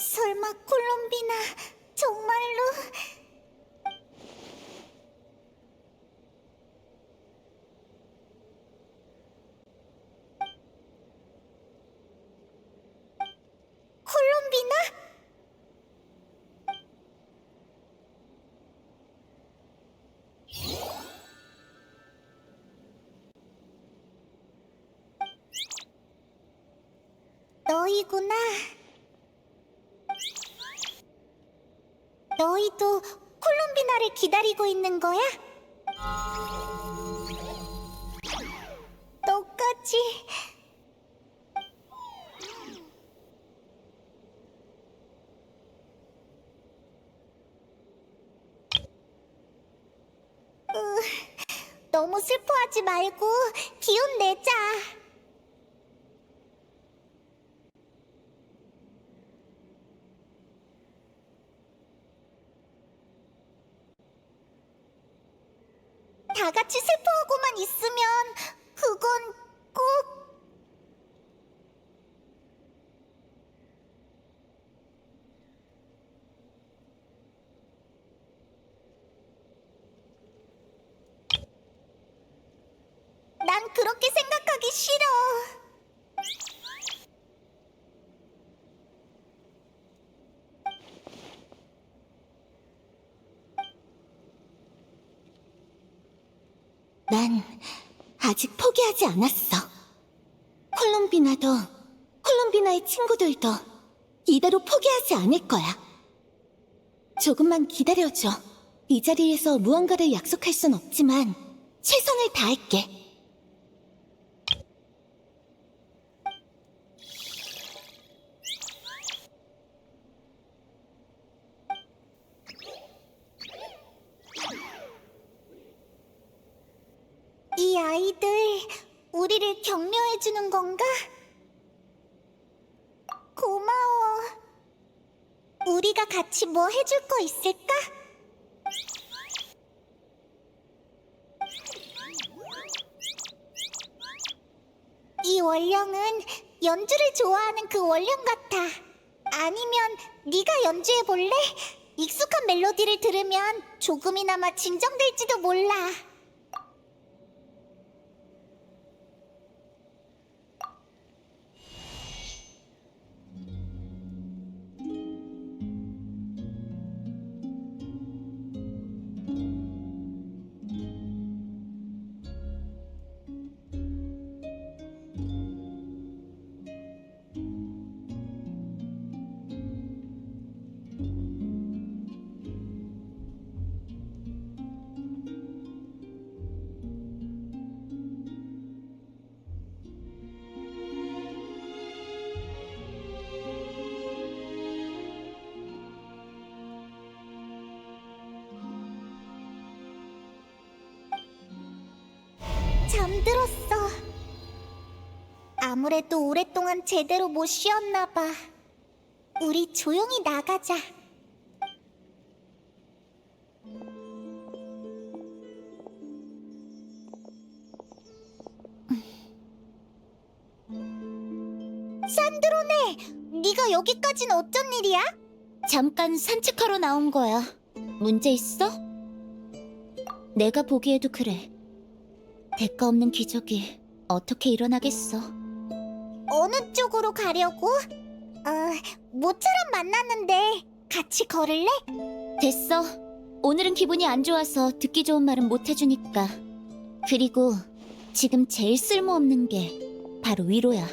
설마 콜롬비나 정말로 콜롬비나? 너희구나. 너희도 콜롬비나를 기다리고 있는 거야? 똑같이. 으, 너무 슬퍼하지 말고 기운 내자. 다 같이 슬퍼하고만 있으면 그건 꼭 난 그렇게 생각하기 싫어. 난 아직 포기하지 않았어. 콜롬비나도, 콜롬비나의 친구들도 이대로 포기하지 않을 거야. 조금만 기다려줘. 이 자리에서 무언가를 약속할 순 없지만 최선을 다할게. 이 아이들 우리를 격려해 주는 건가? 고마워. 우리가 같이 뭐 해줄 거 있을까? 이 원령은 연주를 좋아하는 그 원령 같아. 아니면 네가 연주해 볼래? 익숙한 멜로디를 들으면 조금이나마 진정될지도 몰라. 잠들었어. 아무래도 오랫동안 제대로 못 쉬었나 봐. 우리 조용히 나가자. 산드로네, 네가 여기까진 어쩐 일이야? 잠깐 산책하러 나온 거야. 문제 있어? 내가 보기에도 그래. 대가 없는 기적이 어떻게 일어나겠어? 어느 쪽으로 가려고? 어, 모처럼 만났는데 같이 걸을래? 됐어. 오늘은 기분이 안 좋아서 듣기 좋은 말은 못 해주니까. 그리고 지금 제일 쓸모없는 게 바로 위로야.